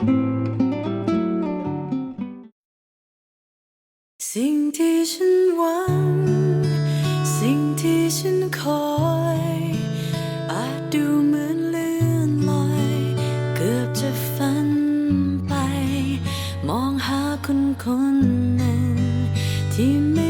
สิ่งที่ฉันหวัง สิ่งที่ฉันคอยอาจดูเหมือนเลื่อนลอย เกือบจะฝันไป มองหาคนคนหนึ่งที่ไม่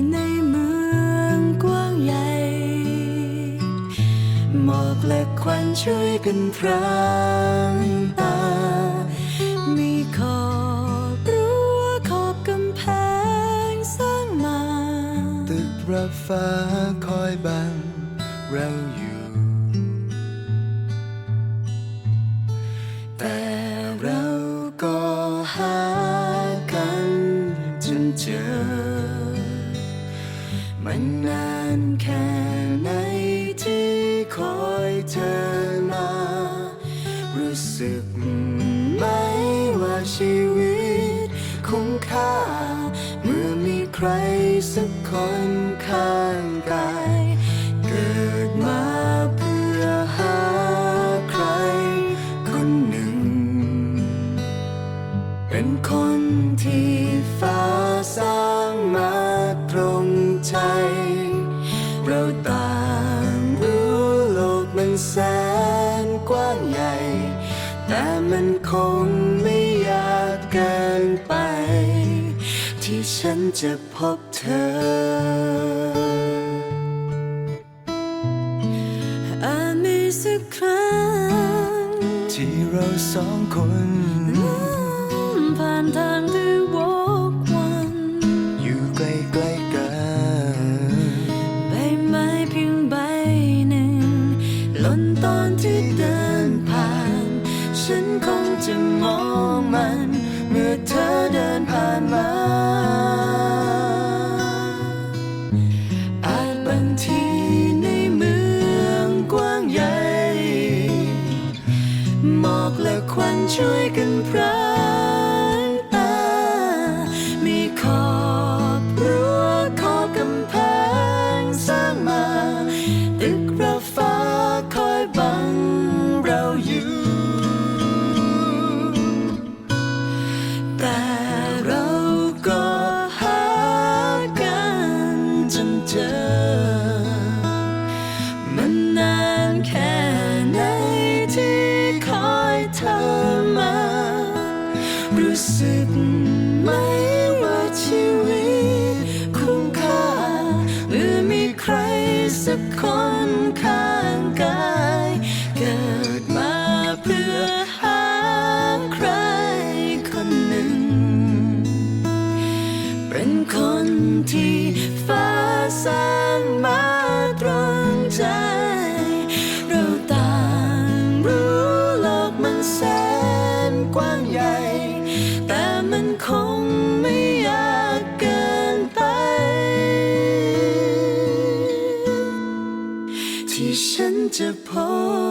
ช่วยกันพรางตา มีขอบรั้วขอบกำแพงสร้างมา ตึกรับฟ้าคอยบังเราอยู่ รสักคนข้างกาย เกิดมาเพื่อหาใคร คนหนึ่ง เป็นคนที่ฟ้าสร้างมาตรงใจ ที่ฉันจะพบเธอ อาจมีสักครั้ง ที่เราสองคนผ่านทางที่วกวัน อยู่ใกล้ๆกันใบไม้เพียงใบหนึ่งหล่นตอนที่เดินผ่าน ฉันคงจะมองมัน ควันช่วยกันพราางมาตรงใจ เราต่างรู้โลกมันแสนกว้างใหญ่ แต่มันคงไม่ยากเกินไป ที่ฉันจะพบ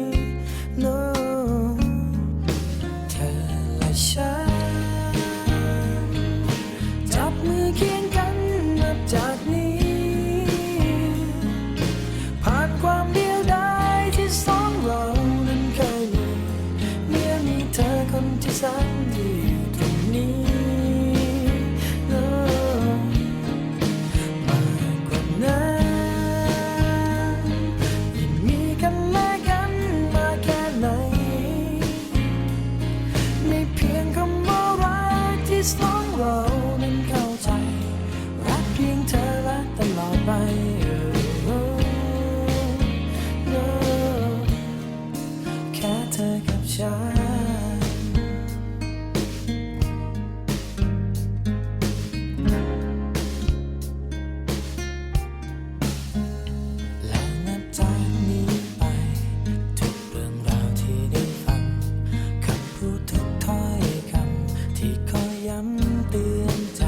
เตือนใจ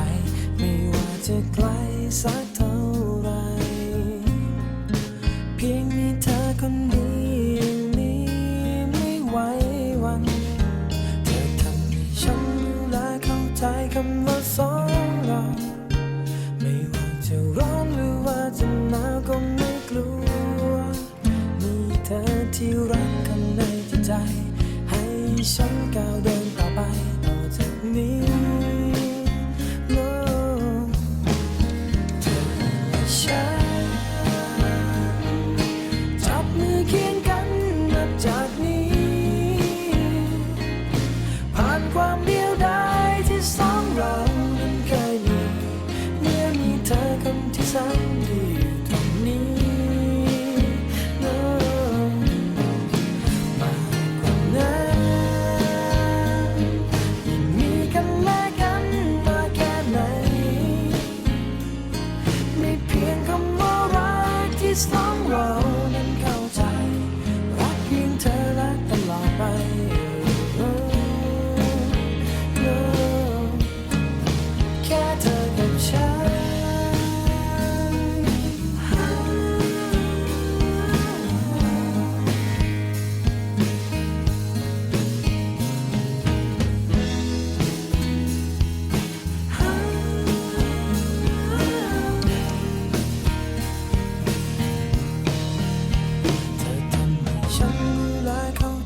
ไม่ว่าจะไกลสักเท่าไร เพียงมีเธอคนเดียวนี้ไม่ไหววัน เธอทำให้ฉันรู้และเข้าใจคำว่าสองรา ไม่ว่าจะร้อนหรือว่าจะหนาวก็ไม่กลัว มีเธอที่รักกันในใจ ให้ฉันก้าวเดิน just